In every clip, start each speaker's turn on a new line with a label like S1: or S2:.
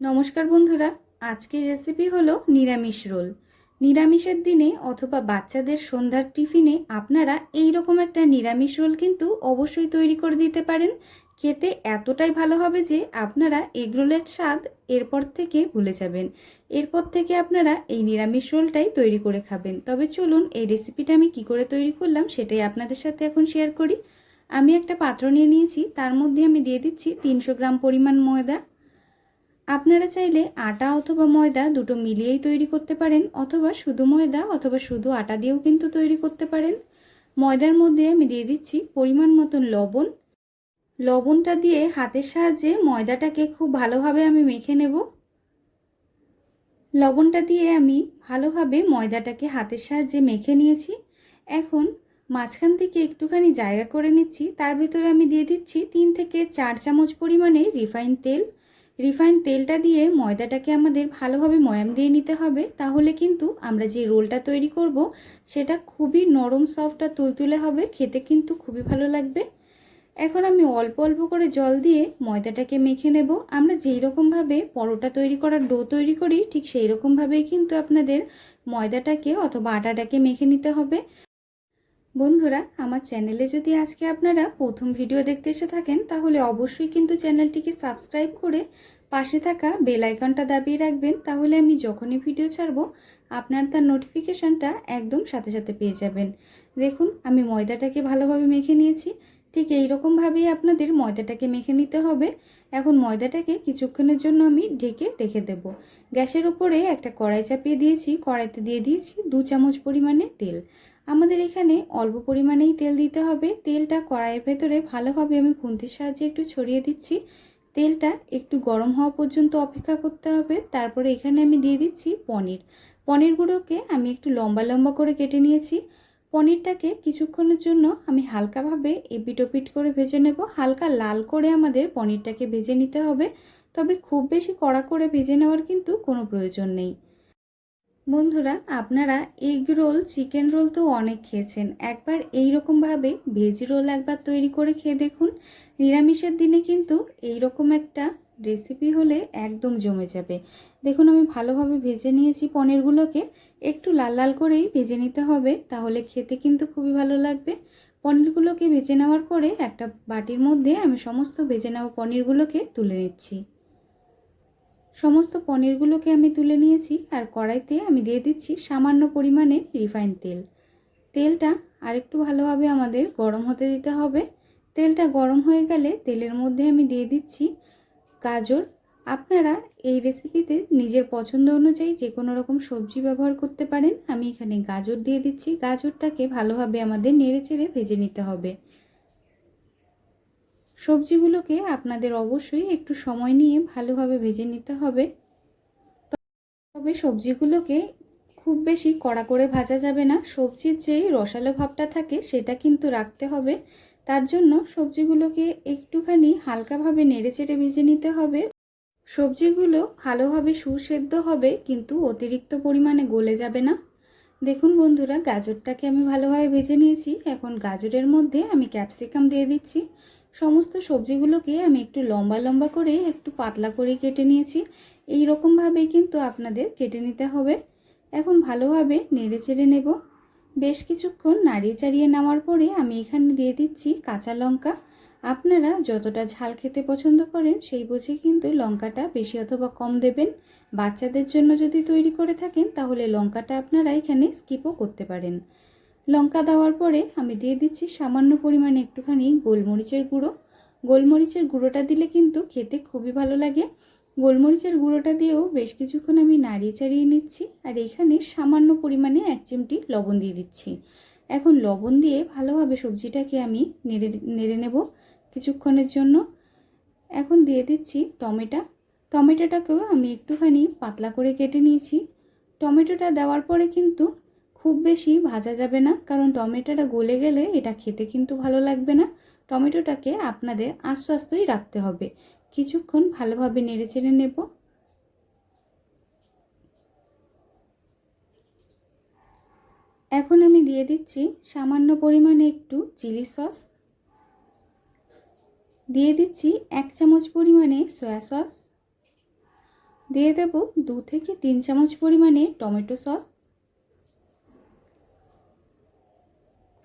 S1: নমস্কার বন্ধুরা, আজকের রেসিপি হলো নিরামিষ রোল। নিরামিষের দিনে অথবা বাচ্চাদের সন্ধ্যার টিফিনে আপনারা এই রকম একটা নিরামিষ রোল কিন্তু অবশ্যই তৈরি করে দিতে পারেন। খেতে এতটাই ভালো হবে যে আপনারা এগ রোলের স্বাদ এরপর থেকে ভুলে যাবেন। এরপর থেকে আপনারা এই নিরামিষ রোলটাই তৈরি করে খাবেন। তবে চলুন এই রেসিপিটা আমি কি করে তৈরি করলাম সেটাই আপনাদের সাথে এখন শেয়ার করি। আমি একটা পাত্র নিয়ে নিয়েছি, তার মধ্যে আমি দিয়ে দিচ্ছি তিনশো গ্রাম পরিমাণ ময়দা আপনারা চাইলে আটা অথবা ময়দা দুটো মিলিয়েই তৈরি করতে পারেন, অথবা শুধু ময়দা অথবা শুধু আটা দিয়েও কিন্তু তৈরি করতে পারেন। ময়দার মধ্যে আমি দিয়ে দিচ্ছি পরিমাণ মতন লবণ। লবণটা দিয়ে হাতের সাহায্যে ময়দাটাকে খুব ভালোভাবে আমি মেখে নেব। লবণটা দিয়ে আমি ভালোভাবে ময়দাটাকে হাতের সাহায্যে মেখে নিয়েছি। এখন মাঝখান থেকে একটুখানি জায়গা করে নিচ্ছি। তার ভিতরে আমি দিয়ে দিচ্ছি তিন থেকে চার চামচ পরিমাণে রিফাইন তেল। রিফাইন তেলটা দিয়ে ময়দাটাকে আমাদের ভালোভাবে ময়াম দিয়ে নিতে হবে, তাহলে কিন্তু আমরা যে রোলটা তৈরি করব, সেটা খুবই নরম সফট আর তুলতুলে হবে, খেতে কিন্তু খুবই ভালো লাগবে। এখন আমি অল্প অল্প করে জল দিয়ে ময়দাটাকে মেখে নেব। আমরা যেই রকমভাবে পরোটা তৈরি করার ডো তৈরি করি, ঠিক সেই রকমভাবেই কিন্তু আপনাদের ময়দাটাকে অথবা আটাটাকে মেখে নিতে হবে। বন্ধুরা, আমার চ্যানেলে যদি আজকে আপনারা প্রথম ভিডিও দেখতে এসে থাকেন, তাহলে অবশ্যই কিন্তু চ্যানেলটিকে সাবস্ক্রাইব করে পাশে থাকা বেল আইকনটা দাবিয়ে রাখবেন। তাহলে আমি যখনই ভিডিও ছাড়বো, আপনার তার নোটিফিকেশানটা একদম সাথে সাথে পেয়ে যাবেন। দেখুন, আমি ময়দাটাকে ভালোভাবে মেখে নিয়েছি। ঠিক এই রকমভাবেই আপনাদের ময়দাটাকে মেখে নিতে হবে। এখন ময়দাটাকে কিছুক্ষণের জন্য আমি ঢেকে রেখে দেব। গ্যাসের উপরে একটা কড়াই চাপিয়ে দিয়েছি। কড়াইতে দিয়ে দিয়েছি দু চামচ পরিমাণে তেল। আমাদের এখানে অল্প পরিমাণেই তেল দিতে হবে। তেলটা কড়াইয়ের ভেতরে ভালোভাবে আমি খুন্তির সাহায্যে একটু ছড়িয়ে দিচ্ছি। তেলটা একটু গরম হওয়া পর্যন্ত অপেক্ষা করতে হবে। তারপরে এখানে আমি দিয়ে দিচ্ছি পনির। পনিরগুলোকে আমি একটু লম্বা লম্বা করে কেটে নিয়েছি। পনিরটাকে কিছুক্ষণের জন্য আমি হালকাভাবে এপিটোপিট করে ভেজে নেব। হালকা লাল করে আমাদের পনিরটাকে ভেজে নিতে হবে। তবে খুব বেশি কড়া করে ভেজে নেওয়ার কিন্তু কোনো প্রয়োজন নেই। বন্ধুরা, আপনারা এগ রোল, চিকেন রোল তো অনেক খেয়েছেন। একবার এই রকমভাবে ভেজ রোল একবার তৈরি করে খেয়ে দেখুন। নিরামিষের দিনে কিন্তু এই রকম একটা রেসিপি হলে একদম জমে যাবে। দেখুন, আমি ভালোভাবে ভেজে নিয়েছি পনিরগুলোকে। একটু লাল লাল করেই ভেজে নিতে হবে, তাহলে খেতে কিন্তু খুবই ভালো লাগবে। পনিরগুলোকে ভেজে নেওয়ার পরে একটা বাটির মধ্যে আমি সমস্ত ভেজে নেওয়া পনিরগুলোকে তুলে নিচ্ছি। সমস্ত পনিরগুলোকে আমি তুলে নিয়েছি আর কড়াইতে আমি দিয়ে দিচ্ছি সামান্য পরিমাণে রিফাইন তেল। তেলটা আরেকটু ভালোভাবে আমাদের গরম হতে দিতে হবে। তেলটা গরম হয়ে গেলে তেলের মধ্যে আমি দিয়ে দিচ্ছি গাজর। আপনারা এই রেসিপিতে নিজের পছন্দ অনুযায়ী যে কোনো রকম সবজি ব্যবহার করতে পারেন। আমি এখানে গাজর দিয়ে দিচ্ছি। গাজরটাকে ভালোভাবে আমাদের নেড়ে চেড়ে ভেজে নিতে হবে। সবজিগুলোকে আপনাদের অবশ্যই একটু সময় নিয়ে ভালোভাবে ভেজে নিতে হবে। তবে সবজিগুলোকে খুব বেশি কড়া করে ভাজা যাবে না। সবজির যেই রসালো ভাবটা থাকে সেটা কিন্তু রাখতে হবে। তার জন্য সবজিগুলোকে একটুখানি হালকাভাবে নেড়ে চেড়ে ভেজে নিতে হবে। সবজিগুলো ভালোভাবে সুসেদ্ধ হবে, কিন্তু অতিরিক্ত পরিমাণে গলে যাবে না। দেখুন বন্ধুরা, গাজরটাকে আমি ভালোভাবে ভেজে নিয়েছি। এখন গাজরের মধ্যে আমি ক্যাপসিকাম দিয়ে দিচ্ছি। সমস্ত সবজিগুলোকে আমি একটু লম্বা লম্বা করে একটু পাতলা করে কেটে নিয়েছি। এই রকমভাবেই কিন্তু আপনাদের কেটে নিতে হবে। এখন ভালোভাবে নেড়ে চেড়ে নেব। বেশ কিছুক্ষণ নাড়িয়ে চাড়িয়ে নেওয়ার পরে আমি এখানে দিয়ে দিচ্ছি কাঁচা লঙ্কা। আপনারা যতটা ঝাল খেতে পছন্দ করেন সেই বুঝে কিন্তু লঙ্কাটা বেশি অথবা কম দেবেন। বাচ্চাদের জন্য যদি তৈরি করে থাকেন তাহলে লঙ্কাটা আপনারা এখানে স্কিপও করতে পারেন। লঙ্কা দেওয়ার পরে আমি দিয়ে দিচ্ছি সামান্য পরিমাণে একটুখানি গোলমরিচের গুঁড়ো। গোলমরিচের গুঁড়োটা দিলে কিন্তু খেতে খুবই ভালো লাগে। গোলমরিচের গুঁড়োটা দিয়েও বেশ কিছুক্ষণ আমি নাড়িয়ে চাড়িয়ে নিচ্ছি আর এখানে সামান্য পরিমাণে এক চিমটি লবণ দিয়ে দিচ্ছি। এখন লবণ দিয়ে ভালোভাবে সবজিটাকে আমি নেড়ে নেড়ে নেব কিছুক্ষণের জন্য। এখন দিয়ে দিচ্ছি টমেটো। টমেটোটাকেও আমি একটুখানি পাতলা করে কেটে নিয়েছি। টমেটোটা দেওয়ার পরে কিন্তু খুব বেশি ভাজা যাবে না, কারণ টমেটোটা গলে গেলে এটা খেতে কিন্তু ভালো লাগবে না। টমেটোটাকে আপনাদের আস্তে আস্তেই রাখতে হবে। কিছুক্ষণ ভালোভাবে নেড়ে চেড়ে নেব। এখন আমি দিয়ে দিচ্ছি সামান্য পরিমাণে একটু চিলি সস। দিয়ে দিচ্ছি এক চামচ পরিমাণে সয়া সস। দিয়ে দেব দু থেকে তিন চামচ পরিমাণে টমেটো সস।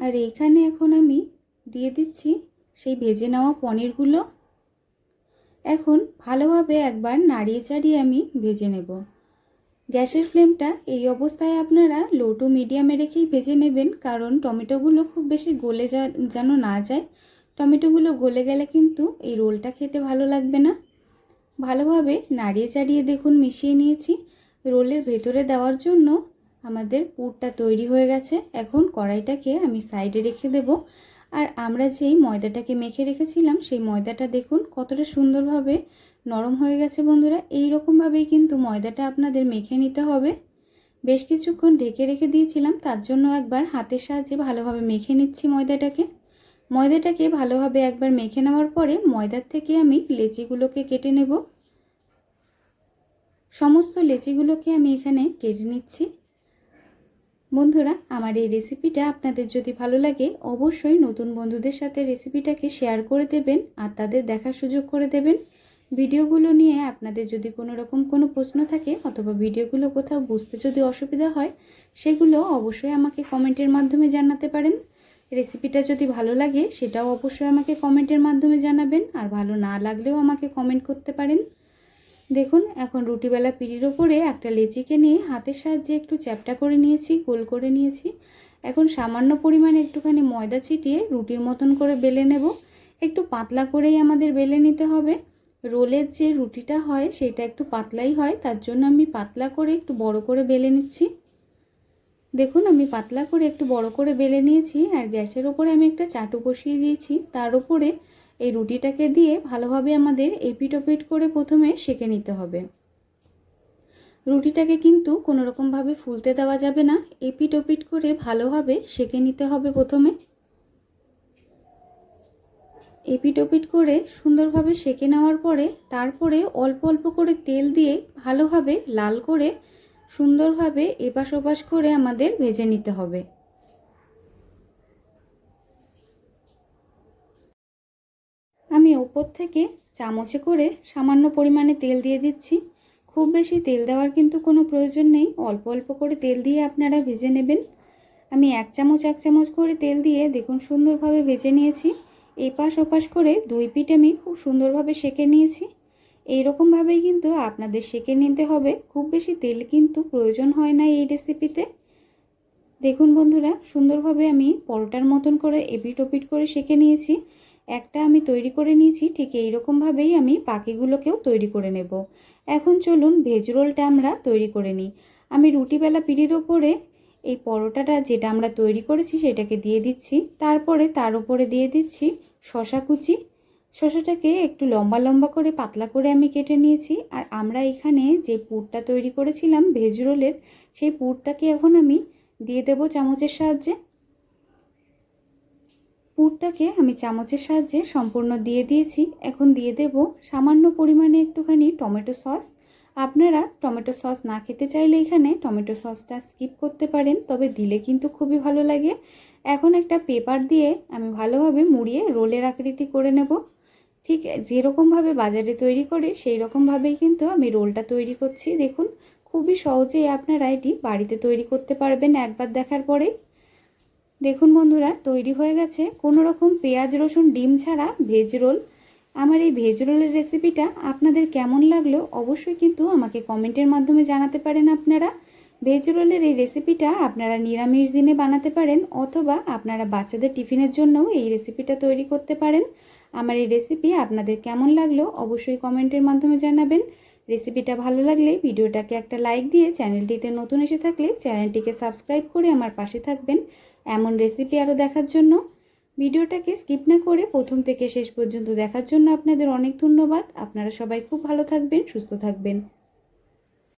S1: আর এইখানে এখন আমি দিয়ে দিচ্ছি সেই ভেজে নেওয়া পনিরগুলো। এখন ভালোভাবে একবার নাড়িয়ে চাড়িয়ে আমি ভেজে নেব। গ্যাসের ফ্লেমটা এই অবস্থায় আপনারা লো টু মিডিয়ামে রেখেই ভেজে নেবেন, কারণ টমেটোগুলো খুব বেশি গলে যা, যেন না যায়। টমেটোগুলো গলে গেলে কিন্তু এই রোলটা খেতে ভালো লাগবে না। ভালোভাবে নাড়িয়ে চাড়িয়ে দেখুন মিশিয়ে নিয়েছি। রোলের ভেতরে দেওয়ার জন্য আমাদের পুরটা তৈরি হয়ে গেছে। এখন কড়াইটাকে আমি সাইডে রেখে দেব। আর আমরা যেই ময়দাটাকে মেখে রেখেছিলাম, সেই ময়দাটা দেখুন কতটা সুন্দরভাবে নরম হয়ে গেছে বন্ধুরা। এই রকমভাবেই কিন্তু ময়দাটা আপনাদের মেখে নিতে হবে। বেশ কিছুক্ষণ ঢেকে রেখে দিয়েছিলাম, তার জন্য একবার হাতের সাহায্যে ভালোভাবে মেখে নিচ্ছি ময়দাটাকে। ময়দাটাকে ভালোভাবে একবার মেখে নেওয়ার পরে ময়দার থেকে আমি লেচিগুলোকে কেটে নেব। সমস্ত লেচিগুলোকে আমি এখানে কেটে নিচ্ছি। বন্ধুরা, আমার এই রেসিপিটা আপনাদের যদি ভালো লাগে, অবশ্যই নতুন বন্ধুদের সাথে রেসিপিটাকে শেয়ার করে দেবেন আর তাদের দেখার সুযোগ করে দেবেন। ভিডিওগুলো নিয়ে আপনাদের যদি কোনো রকম কোনো প্রশ্ন থাকে অথবা ভিডিওগুলো কোথাও বুঝতে যদি অসুবিধা হয়, সেগুলো অবশ্যই আমাকে কমেন্টের মাধ্যমে জানাতে পারেন। রেসিপিটা যদি ভালো লাগে, সেটাও অবশ্যই আমাকে কমেন্টের মাধ্যমে জানাবেন আর ভালো না লাগলেও আমাকে কমেন্ট করতে পারেন। দেখুন, এখন রুটিবেলা পিড়ির ওপরে একটা লেচিকে নিয়ে হাতের সাহায্যে একটু চ্যাপটা করে নিয়েছি, গোল করে নিয়েছি। এখন সামান্য পরিমাণে একটুখানি ময়দা ছিটিয়ে রুটির মতন করে বেলে নেব। একটু পাতলা করেই আমাদের বেলে নিতে হবে। রোলের যে রুটিটা হয়, সেটা একটু পাতলাই হয়, তার জন্য আমি পাতলা করে একটু বড় করে বেলে নিচ্ছি। দেখুন, আমি পাতলা করে একটু বড় করে বেলে নিয়েছি, আর গ্যাসের ওপরে আমি একটা চাটু বসিয়ে দিয়েছি। তার উপরে এই রুটিটাকে দিয়ে ভালোভাবে আমাদের এপিট ওপিট করে প্রথমে সেঁকে নিতে হবে। রুটিটাকে কিন্তু কোনো রকমভাবে ফুলতে দেওয়া যাবে না। এপিট ওপিট করে ভালোভাবে সেঁকে নিতে হবে প্রথমে। এপিট ওপিট করে সুন্দরভাবে সেঁকে নেওয়ার পরে তারপরে অল্প অল্প করে তেল দিয়ে ভালোভাবে লাল করে সুন্দরভাবে এপাশ ওপাশ করে আমাদের ভেজে নিতে হবে আমি ওপর থেকে চামচে করে সামান্য পরিমাণে তেল দিয়ে দিচ্ছি। খুব বেশি তেল দেওয়ার কিন্তু কোনো প্রয়োজন নেই। অল্প অল্প করে তেল দিয়ে আপনারা ভেজে নেবেন। আমি এক চামচ এক চামচ করে তেল দিয়ে দেখুন সুন্দরভাবে ভেজে নিয়েছি। এপাশ ওপাশ করে দুই পিঠ আমি খুব সুন্দরভাবে সেঁকে নিয়েছি। এইরকমভাবেই কিন্তু আপনাদের সেঁকে নিতে হবে। খুব বেশি তেল কিন্তু প্রয়োজন হয় না এই রেসিপিতে দেখুন বন্ধুরা, সুন্দরভাবে আমি পরোটার মতন করে এপিট ওপিট করে সেঁকে নিয়েছি। একটা আমি তৈরি করে নিয়েছি, ঠিক এই রকমভাবেই আমি পাখিগুলোকেও তৈরি করে নেব। এখন চলুন ভেজ রোলটা আমরা তৈরি করে নিই। আমি রুটিবেলা পিড়ির ওপরে এই পরোটাটা যেটা আমরা তৈরি করেছি সেটাকে দিয়ে দিচ্ছি। তারপরে তার উপরে দিয়ে দিচ্ছি শশা কুচি। শশাটাকে একটু লম্বা লম্বা করে পাতলা করে আমি কেটে নিয়েছি। আর আমরা এখানে যে পুরটা তৈরি করেছিলাম ভেজ রোলের সেই পুরটাকে এখন আমি দিয়ে দেব চামচের সাহায্যে। পুরটাকে আমি চামচের সাহায্যে সম্পূর্ণ দিয়ে দিয়েছি। এখন দিয়ে দেব সামান্য পরিমাণে একটুখানি টমেটো সস। আপনারা টমেটো সস না খেতে চাইলে এখানে টমেটো সসটা স্কিপ করতে পারেন, তবে দিলে কিন্তু খুবই ভালো লাগে। এখন একটা পেপার দিয়ে আমি ভালোভাবে মুড়িয়ে রোলের আকৃতি করে নেব। ঠিক যেরকমভাবে বাজারে তৈরি করে সেই রকমভাবেই কিন্তু আমি রোলটা তৈরি করছি। দেখুন, খুবই সহজেই আপনারা এটি বাড়িতে তৈরি করতে পারবেন একবার দেখার পরেই। দেখুন বন্ধুরা, তৈরি হয়ে গেছে কোনো রকম পেঁয়াজ, রসুন, ডিম ছাড়া ভেজ রোল। আমার এই ভেজ রোলের রেসিপিটা আপনাদের কেমন লাগল অবশ্যই কিন্তু আমাকে কমেন্টের মাধ্যমে জানাতে পারেন আপনারা। ভেজ রোলের এই রেসিপিটা আপনারা নিরামিষ দিনে বানাতে পারেন অথবা আপনারা বাচ্চাদের টিফিনের জন্যও এই রেসিপিটা তৈরি করতে পারেন। আমার এই রেসিপি আপনাদের কেমন লাগল অবশ্যই কমেন্টের মাধ্যমে জানাবেন। রেসিপিটা ভালো লাগলে ভিডিওটাকে একটা লাইক দিয়ে চ্যানেলটিতে নতুন এসে থাকলে চ্যানেলটিকে সাবস্ক্রাইব করে আমার পাশে থাকবেন। এমন রেসিপি আরও দেখার জন্য। ভিডিওটাকে স্কিপ না করে প্রথম থেকে শেষ পর্যন্ত দেখার জন্য আপনাদের অনেক ধন্যবাদ। আপনারা সবাই খুব ভালো থাকবেন, সুস্থ থাকবেন।